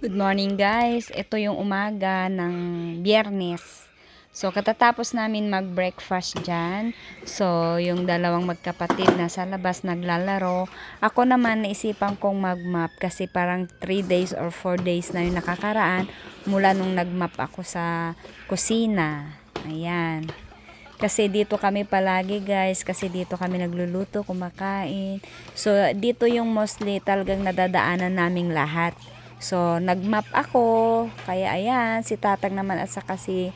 Good morning guys. Ito yung umaga ng biyernes. So, katatapos namin mag-breakfast dyan. So, yung dalawang magkapatid na sa labas naglalaro. Ako naman naisipan kong mag-map kasi parang 3 days or 4 days na yung nakakaraan mula nung nag-map ako sa kusina. Ayan. Kasi dito kami palagi guys, kasi dito kami nagluluto, kumakain. So, dito yung mostly talagang nadadaanan naming lahat. So, nag-map ako, kaya ayan, si Tatang naman at saka si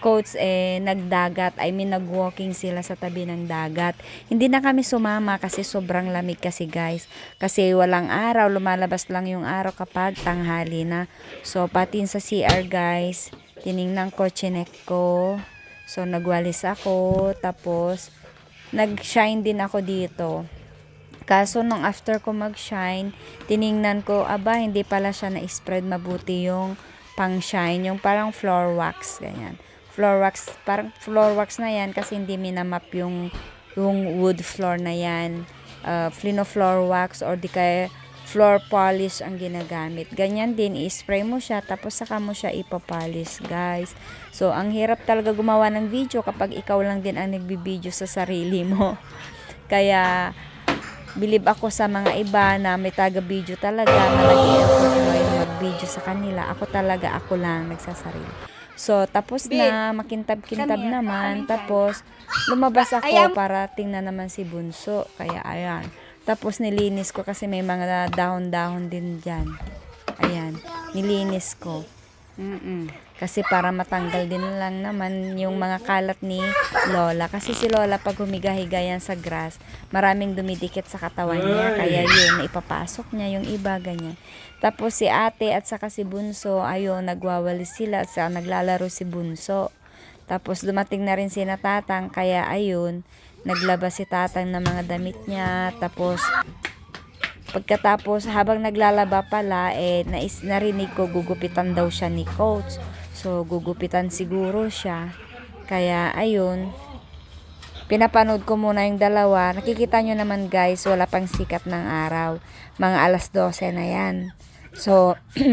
Coach eh, nagdagat, I mean nag-walking sila sa tabi ng dagat. Hindi na kami sumama kasi sobrang lamig kasi guys. Kasi walang araw, lumalabas lang yung araw kapag tanghali na. So, patin sa CR guys, tiningnan ko, chinek ko. So, nagwalis ako, tapos nag-shine din ako dito. Kaso nung after ko mag-shine, tiningnan ko, aba, hindi pala siya na-spread mabuti yung pang-shine, yung parang floor wax, ganyan. Floor wax, parang floor wax na yan kasi hindi minamap yung, yung wood floor na yan. Uh, flino floor wax or di kaya floor polish ang ginagamit. Ganyan din, i-spray mo siya tapos saka mo siya ipapolish, guys. So, ang hirap talaga gumawa ng video kapag ikaw lang din ang nagbibideo sa sarili mo. Kaya, bilib ako sa mga iba na may taga-video talaga na yung mag-video sa kanila. Ako talaga, ako lang nagsasarili. So, tapos na, makintab-kintab naman. Tapos, lumabas ako para tingnan naman si Bunso. Kaya, ayan. Tapos, nilinis ko kasi may mga dahon-dahon din dyan. Ayan, nilinis ko. Mm-mm. Kasi para matanggal din lang naman yung mga kalat ni Lola. Kasi si Lola pag humiga-higa yan sa grass, maraming dumidikit sa katawan niya. Kaya yun, ipapasok niya yung iba, ganyan. Tapos si ate at saka si Bunso, ayun, nagwawalis sila. Sa naglalaro si Bunso. Tapos dumating na rin si Natatang, kaya ayun, naglabas si Tatang ng mga damit niya. Tapos Pagkatapos, habang naglalaba pala, eh, nais, narinig ko gugupitan daw siya ni coach. So, gugupitan siguro siya. Kaya, ayun, pinapanood ko muna yung dalawa. Nakikita nyo naman guys, wala pang sikat ng araw. Mga alas 12 na yan. So,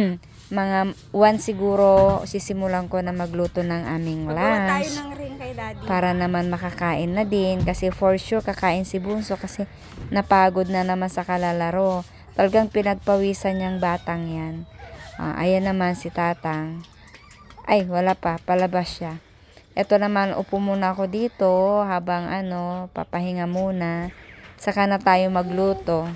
mga 1 siguro sisimulan ko na magluto ng aming lunch. ng ring kay daddy. Para naman makakain na din. Kasi for sure, kakain si Bunso kasi napagod na naman sa kalalaro. Talagang pinagpawisan niyang batang yan. Ah, ayan naman si Tatang. Ay, wala pa. Palabas siya. Ito naman, upo muna ako dito habang ano, papahinga muna. Saka na tayo magluto.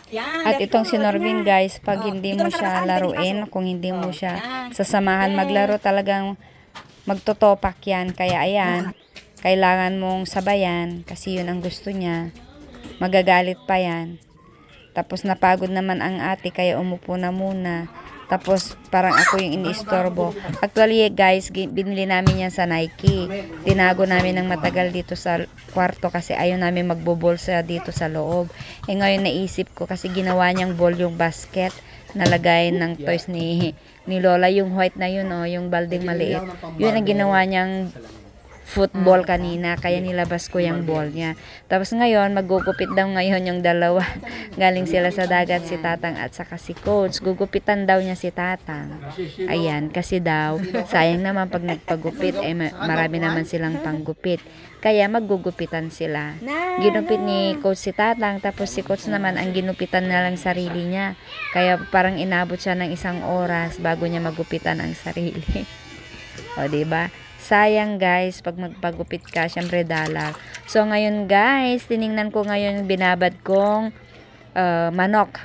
At itong si. Norvin guys, pag Oh, hindi mo siya laruin, kung hindi mo Oh, siya sasamahan maglaro, talagang magtotopak yan. Kaya ayan, kailangan mong sabayan kasi yun ang gusto niya. Magagalit pa yan. Tapos napagod naman ang ate kaya umupo na muna. Tapos parang ako yung iniistorbo. Actually guys, binili namin yan sa Nike. Tinago namin ng matagal dito sa kwarto kasi ayaw namin magbobolsa dito sa loob. Eh ngayon naisip ko kasi ginawa niyang ball yung basket nalagay ng toys ni ni Lola yung white na yun oh, yung balding maliit. Yun ang ginawa niyang football kanina kaya nilabas ko yung ball niya. Tapos ngayon magugupit daw ngayon yung dalawa. Galing sila sa dagat si Tatang at saka si Coach. Gugupitan daw niya si Tatang. Ayan kasi daw sayang naman pag nagpagupit eh ma- marami naman silang panggupit. Kaya maggugupitan sila. Ginupit ni Coach si Tatang tapos si Coach naman ang ginupitan na lang sarili niya. Kaya parang inabot siya ng isang oras bago niya magupitan ang sarili. O, di ba? Sayang guys, pag magpagupit ka, syempre dalag. So, ngayon guys, tiningnan ko ngayon binabad kong uh, manok.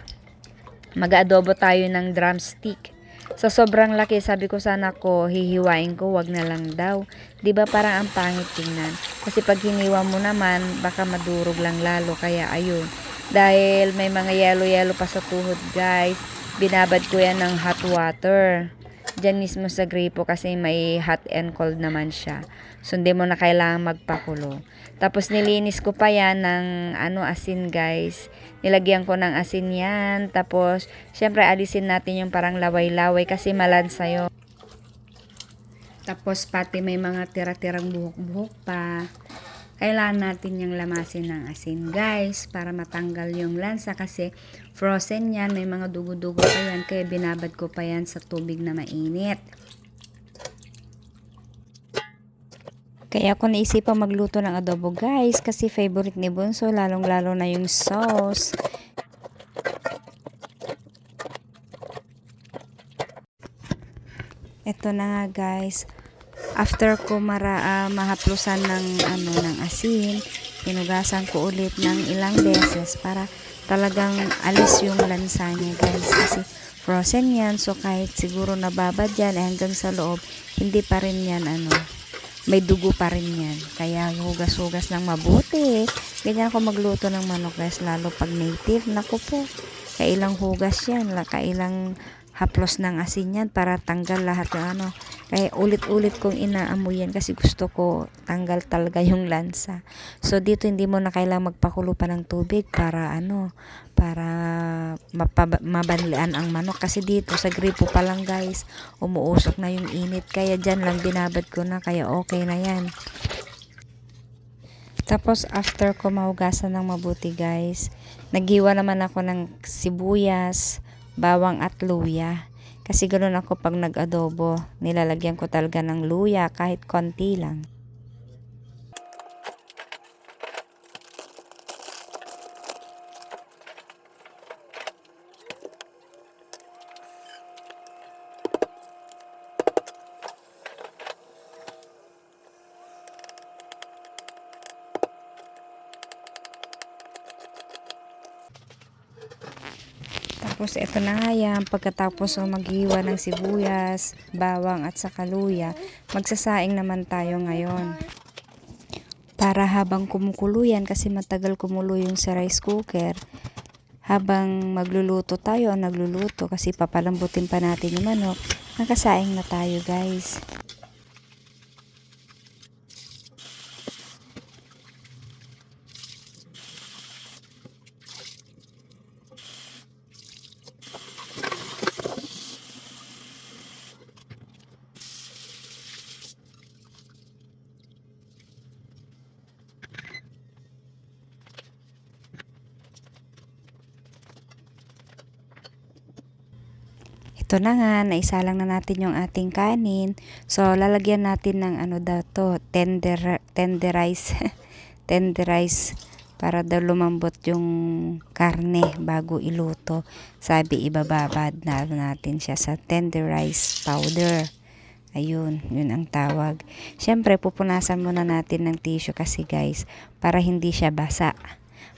Mag-adobo tayo ng drumstick. Sa sobrang laki, sabi ko sana ko, hihiwain ko, wag na lang daw. ba parang ang pangit tingnan? Kasi pag hiniwa mo naman, baka madurog lang lalo. Kaya ayun. Dahil may mga yellow-yellow pa sa tuhod guys, binabad ko yan ng hot water. Diyan mismo sa gripo kasi may hot and cold naman siya. So, hindi mo na kailangan magpakulo. Tapos, nilinis ko pa yan ng ano, asin, guys. Nilagyan ko ng asin yan. Tapos, syempre, alisin natin yung parang laway-laway kasi malansa yun. Tapos, pati may mga tira-tirang buhok-buhok pa. Kailangan natin yung lamasin ng asin guys para matanggal yung lansa kasi frozen yan may mga dugo-dugo pa yan kaya binabad ko pa yan sa tubig na mainit kaya ako naisipan magluto ng adobo guys kasi favorite ni Bunso lalong lalo na yung sauce Ito na nga guys. After ko mara, ah, mahaplusan ng ano ng asin, hinugasan ko ulit ng ilang beses para talagang alis yung lansa niya guys. Kasi frozen yan, so kahit siguro nababad yan, eh, hanggang sa loob, hindi pa rin yan ano, may dugo pa rin yan. Kaya hugas-hugas ng mabuti. Ganyan ako magluto ng manok guys, lalo pag native. Naku po, kailang hugas yan, la- kailang haplos ng asin yan para tanggal lahat ng ano. Kaya ulit-ulit kong inaamoy yan kasi gusto ko tanggal talaga yung lansa. So dito hindi mo na kailangang magpakulo pa ng tubig para ano, para mabanlian ang manok. Kasi dito sa gripo pa lang guys, umuusok na yung init. Kaya dyan lang binabad ko na kaya okay na yan. Tapos after ko mahugasan ng mabuti guys, naghiwa naman ako ng sibuyas, bawang at luya. Kasi ganoon ako pag nag-adobo, nilalagyan ko talaga ng luya kahit konti lang. Tapos ito na nga yan, pagkatapos ko maghiwa ng sibuyas, bawang at saka luya, magsasaing naman tayo ngayon. Para habang kumukulo yan, kasi matagal kumulo yung sa rice cooker, habang magluluto tayo o nagluluto kasi papalambutin pa natin yung manok, nakasaing na tayo guys. Ito na nga, naisalang na natin yung ating kanin. So, lalagyan natin ng ano daw to, tender, tenderize, tenderize para daw lumambot yung karne bago iluto. Sabi, ibababad na natin siya sa tenderize powder. Ayun, yun ang tawag. Siyempre, pupunasan muna natin ng tissue kasi guys, para hindi siya basa.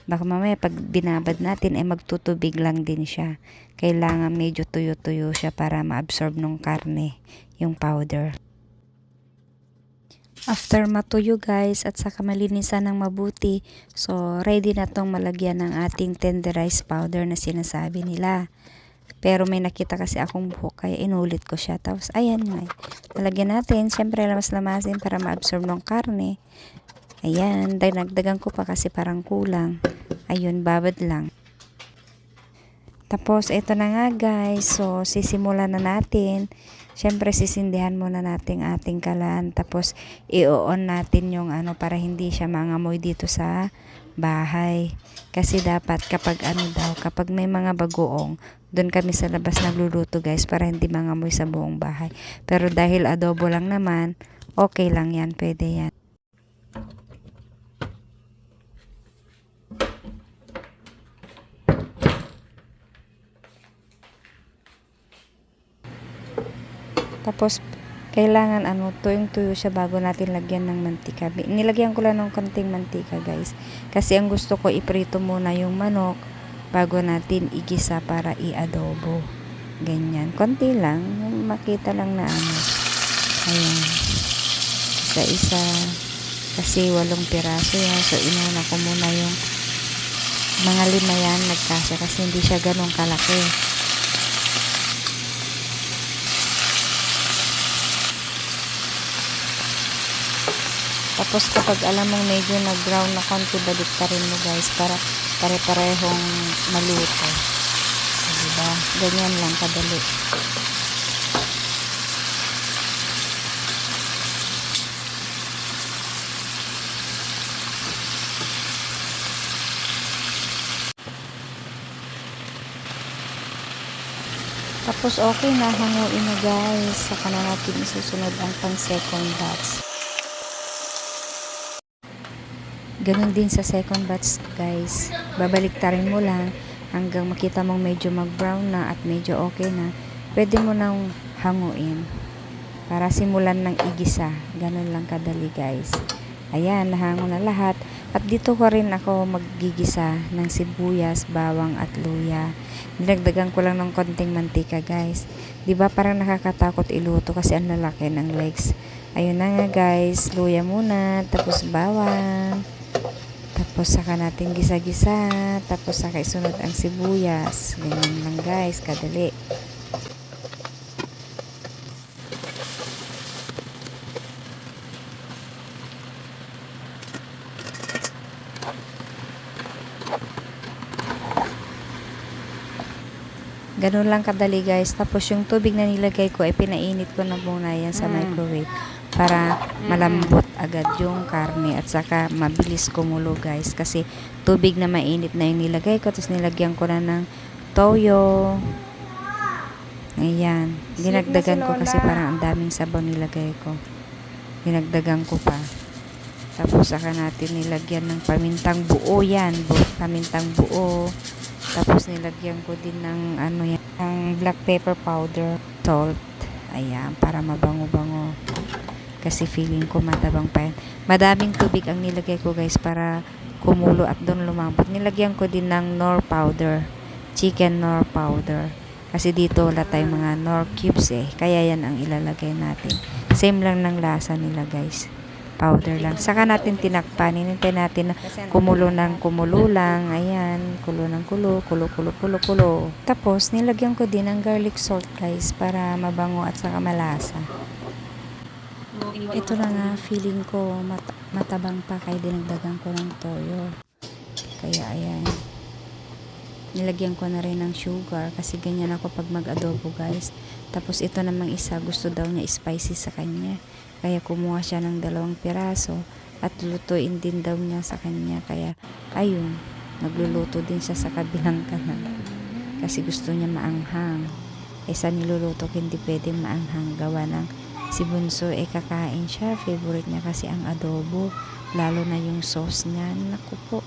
Baka mamaya pag binabad natin ay magtutubig lang din siya. Kailangan medyo tuyo-tuyo siya para ma-absorb ng karne yung powder. After matuyo guys at saka malinisan ng mabuti, so ready na tong malagyan ng ating tenderized powder na sinasabi nila. Pero may nakita kasi akong buhok kaya inulit ko siya. Tapos ayan nga. Nalagyan natin. Siyempre lamas-lamasin para ma-absorb ng karne. Ayan. Dagdagan ko pa kasi parang kulang. Ayun, babad lang. Tapos, ito na nga guys. So, sisimulan na natin. Siyempre, sisindihan muna natin ating kalan. Tapos, i-on natin yung ano para hindi siya mangamoy dito sa bahay. Kasi dapat kapag ano daw, kapag may mga bagoong, doon kami sa labas nagluluto guys para hindi mangamoy sa buong bahay. Pero dahil adobo lang naman, okay lang yan, pwede yan. Tapos, kailangan ano, tuyong-tuyo siya bago natin lagyan ng mantika. Nilagyan ko lang ng konting mantika, guys. Kasi ang gusto ko, iprito muna yung manok bago natin igisa para i-adobo. Ganyan. Konti lang. Makita lang na ano. Ayan. Isa-isa. Kasi walong piraso yan. So, inuna ko muna yung mga lima yan nagkasya kasi hindi siya ganun kalaki. Tapos kapag alam mong medyo nag-brown na konti, balik ka rin mo guys para pare-parehong maluto. So, diba? Ganyan lang kadali. Tapos okay na hanguin na guys. Saka na natin isusunod ang pang second batch. Ganon din sa second batch guys. Babaliktarin mo lang hanggang makita mong medyo mag-brown na at medyo okay na. Pwede mo nang hanguin para simulan ng igisa. Ganon lang kadali guys. Ayan, nahango na lahat. At dito ko rin ako maggigisa ng sibuyas, bawang at luya. Dinagdagan ko lang ng konting mantika guys. 'Di ba parang nakakatakot iluto kasi ang lalaki ng legs. Ayun na nga guys, luya muna, tapos bawang. Tapos saka natin gisa-gisa, tapos saka isunod ang sibuyas. Ganyan lang guys, kadali. Ganun lang kadali guys. Tapos yung tubig na nilagay ko, ay pinainit ko na muna yan sa Mm. microwave para malambot agad yung karne at saka mabilis kumulo guys. Kasi tubig na mainit na yung nilagay ko. Tapos nilagyan ko na ng toyo. Ayan. Dinagdagan ko kasi parang ang daming sabaw nilagay ko. Dinagdagan ko pa. Tapos saka natin nilagyan ng pamintang buo yan. Pamintang buo. Tapos nilagyan ko din ng ano yan, ng black pepper powder, salt. Ayan, para mabango-bango. Kasi feeling ko matabang pa yan. Madaming tubig ang nilagay ko guys para kumulo at doon lumambot. Nilagyan ko din ng nor powder, chicken nor powder. Kasi dito wala tayong mga nor cubes eh. Kaya yan ang ilalagay natin. Same lang ng lasa nila guys. Powder lang. Saka natin tinakpan. Hinintay natin na kumulo ng kumulo lang. Ayan, kulo ng kulo, kulo, kulo, kulo, kulo. Tapos, nilagyan ko din ng garlic salt guys para mabango at saka malasa. Ito na nga, feeling ko mat- matabang pa kaya dinagdagan ko ng toyo. Kaya ayan. Nilagyan ko na rin ng sugar kasi ganyan ako pag mag-adobo guys. Tapos ito namang isa gusto daw niya spicy sa kanya. Kaya kumuha siya ng dalawang piraso at lutuin din daw niya sa kanya. Kaya ayun, nagluluto din siya sa kabilang kanan. Kasi gusto niya maanghang. Eh sa niluluto hindi pwedeng maanghang gawa ng si Bunso eh kakain siya. Favorite niya kasi ang adobo. Lalo na yung sauce niya. Naku po.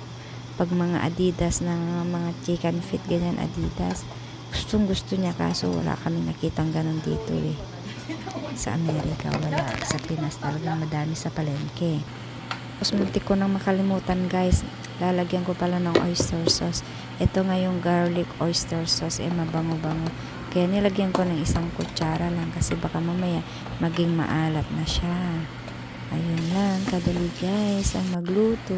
Pag mga adidas na mga chicken feet, ganyan adidas. Gustong gusto niya kaso wala kami nakitang ganun dito eh. Sa Amerika wala. Sa Pinas talagang madami sa palengke. Tapos muntik ko nang makalimutan guys. Lalagyan ko pala ng oyster sauce. Ito nga yung garlic oyster sauce. Eh mabango-bango. Kaya nilagyan ko ng isang kutsara lang kasi baka mamaya maging maalat na siya. Ayun lang, kadali guys ang magluto.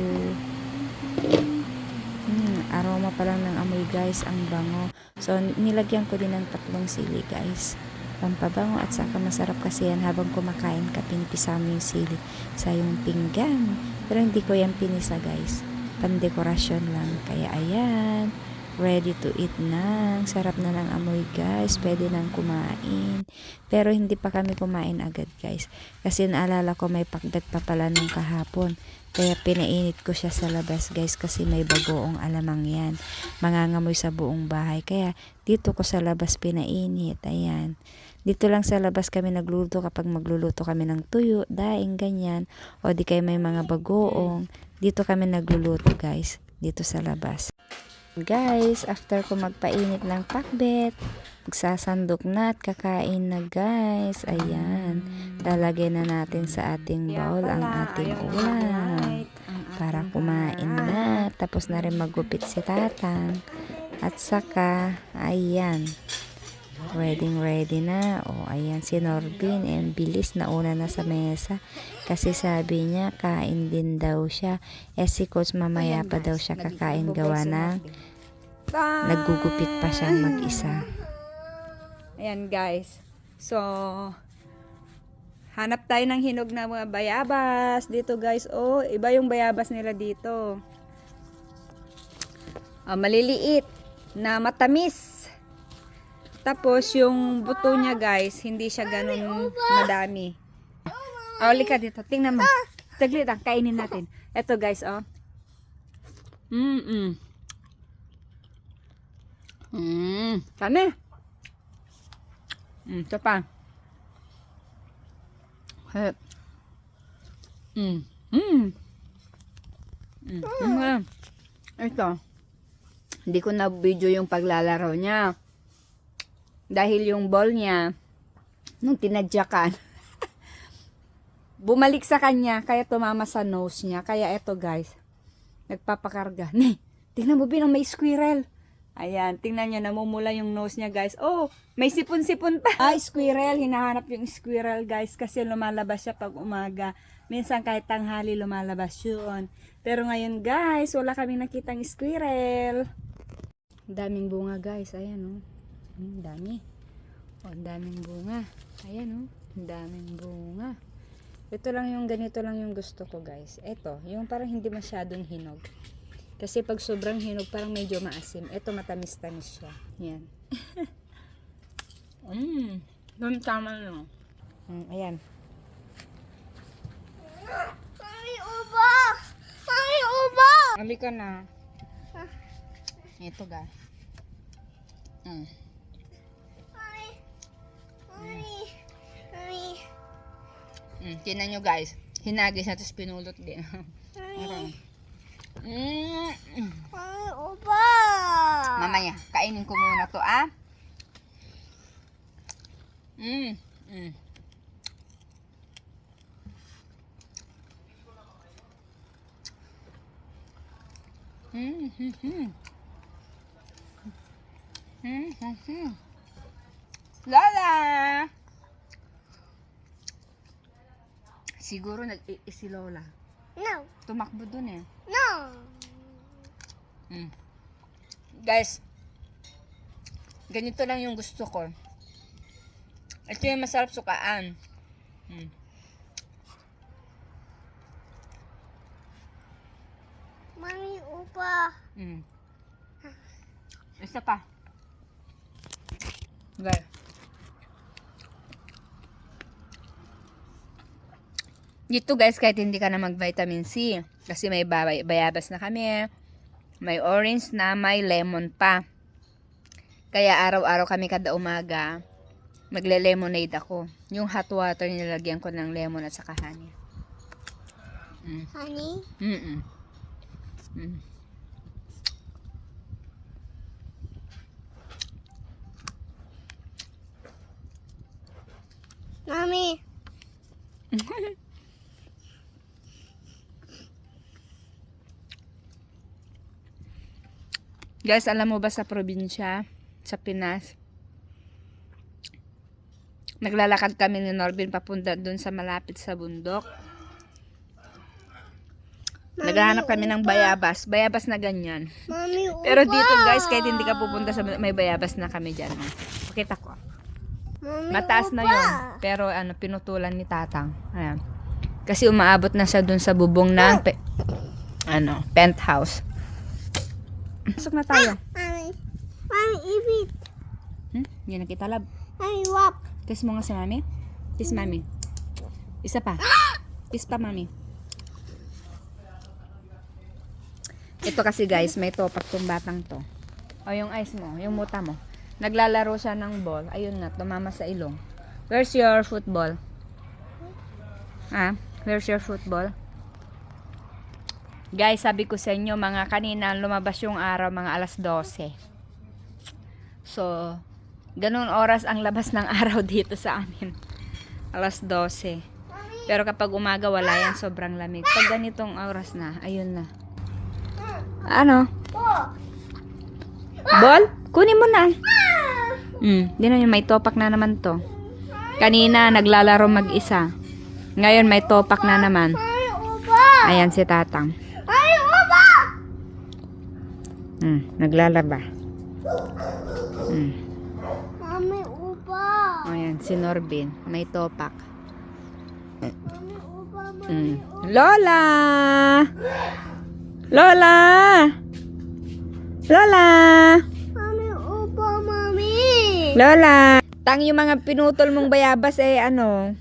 Hmm, aroma pa lang ng amoy guys, ang bango. So, nilagyan ko din ng tatlong sili guys. Pampabango at saka masarap kasi yan habang kumakain ka, pinipisa mo yung sili sa yung pinggan. Pero hindi ko yan pinisa guys. Pandekorasyon lang. Kaya ayan, ready to eat na. Ang Sarap na ng amoy guys. Pwede nang kumain. Pero hindi pa kami kumain agad guys. Kasi naalala ko may pagdat pa pala nung kahapon. Kaya pinainit ko siya sa labas guys kasi may bagoong alamang yan. Mangangamoy sa buong bahay. Kaya dito ko sa labas pinainit. Ayan. Dito lang sa labas kami nagluluto kapag magluluto kami ng tuyo, daing, ganyan. O di kayo may mga bagoong. Dito kami nagluluto guys. Dito sa labas. Guys, after ko magpainit ng pakbet, magsasandok na at kakain na guys. Ayan. Lalagay na natin sa ating bowl ang ating ulam. Para kumain na. Tapos na rin magupit si tatang. At saka, ayan. Ready ready na. O, ayan si Norbin. And bilis na una na sa mesa. Kasi sabi niya, kain din daw siya. Eh si Coach mamaya pa daw siya kakain gawa ng naggugupit pa siyang mag-isa. Ayan guys. So, hanap tayo ng hinog na mga bayabas. Dito guys, oh, iba yung bayabas nila dito. Ah, maliliit na matamis. Tapos yung buto niya guys, hindi siya ganun madami. Oh, ka dito. Tingnan mo. Saglit lang, kainin natin. Ito guys, oh. Mm-mm. Mm, kami. Mm, ito pa. Hep. Mm. Mm. Mm. Mm. Ito. Hindi ko na video yung paglalaro niya. Dahil yung ball niya, nung tinadyakan, bumalik sa kanya, kaya tumama sa nose niya. Kaya eto guys, nagpapakarga. Ne, tingnan mo binang may squirrel. Ayan, tingnan niyo, namumula yung nose niya guys. Oh, may sipon-sipon pa. Ay, squirrel. Hinahanap yung squirrel guys kasi lumalabas siya pag umaga. Minsan kahit tanghali lumalabas yun. Pero ngayon guys, wala kaming nakitang squirrel. Daming bunga guys. Ayan oh. Ang dami. Oh, ang daming bunga. Ayan oh. Ang daming bunga. Ito lang yung ganito lang yung gusto ko guys. Ito, yung parang hindi masyadong hinog. Kasi pag sobrang hinog, parang medyo maasim. Ito, matamis-tamis siya. Yan. Mmm. Doon tama nyo. Mm, ayan. Mami, uba! Mami, uba! Mami ka na. Ito ga. Mm. Mami, mami, Mm, tinan nyo guys. Hinagis na tapos pinulot din. mami, mm. Mamaya, kainin ko muna to ah. Mm. Mm. Mm, mm, mm. Mm, mm, mm. Lola! Siguro nag-i si Lola. No, Tumakbo dun eh. no! Mm. Guys, ganito lang yung gusto ko. Ito yung masarap sukaan. Mm. Mami, uba! Mm. Isa pa. Guys. Dito guys, kahit hindi ka na mag-vitamin C. Kasi may bayabas na kami. May orange na, may lemon pa. Kaya araw-araw kami kada umaga, magle-lemonade ako. Yung hot water nilagyan ko ng lemon at saka honey. Mm. Honey? Mm-mm. Mm. Mami, Guys, alam mo ba sa probinsya, sa Pinas, naglalakad kami ni Norbin papunta dun sa malapit sa bundok. Naghahanap kami ng bayabas. Bayabas na ganyan. mami! Pero dito guys, kahit hindi ka pupunta sa may bayabas na kami dyan. Pakita ko. Mami, Mataas na yun. Pero ano, pinutulan ni Tatang. Ayan. Kasi umaabot na siya dun sa bubong ng pe- ano, penthouse. Pasok na tayo. Mami, mami, ibit! Hmm? Yan na kita lab. Mami, wap! Kiss mo nga si mami. Kiss mami. Isa pa. Kiss pa mami. Ito kasi guys, may topak tong batang to. O yung eyes mo, yung muta mo. Naglalaro siya ng ball. Ayun nga, tumama sa ilong. Where's your football? Ah, where's your football? Guys, sabi ko sa inyo, mga kanina lumabas yung araw, mga alas 12. So, ganun oras ang labas ng araw dito sa amin. Alas 12. Pero kapag umaga, wala yan. Sobrang lamig. Pag ganitong oras na, ayun na. Ano? Ball? Kunin mo na. Hmm, di na may topak na naman to. Kanina, naglalaro mag-isa. Ngayon, may topak na naman. Ayan si Tatang. Mami, uba! Hmm, naglalaba. Hmm. Mami, uba! Ayan, si Norbin. May topak. Mami, uba, mami, Hmm. Lola! Lola! Lola! mami, uba, mami! Lola! Tang yung mga pinutol mong bayabas eh ano,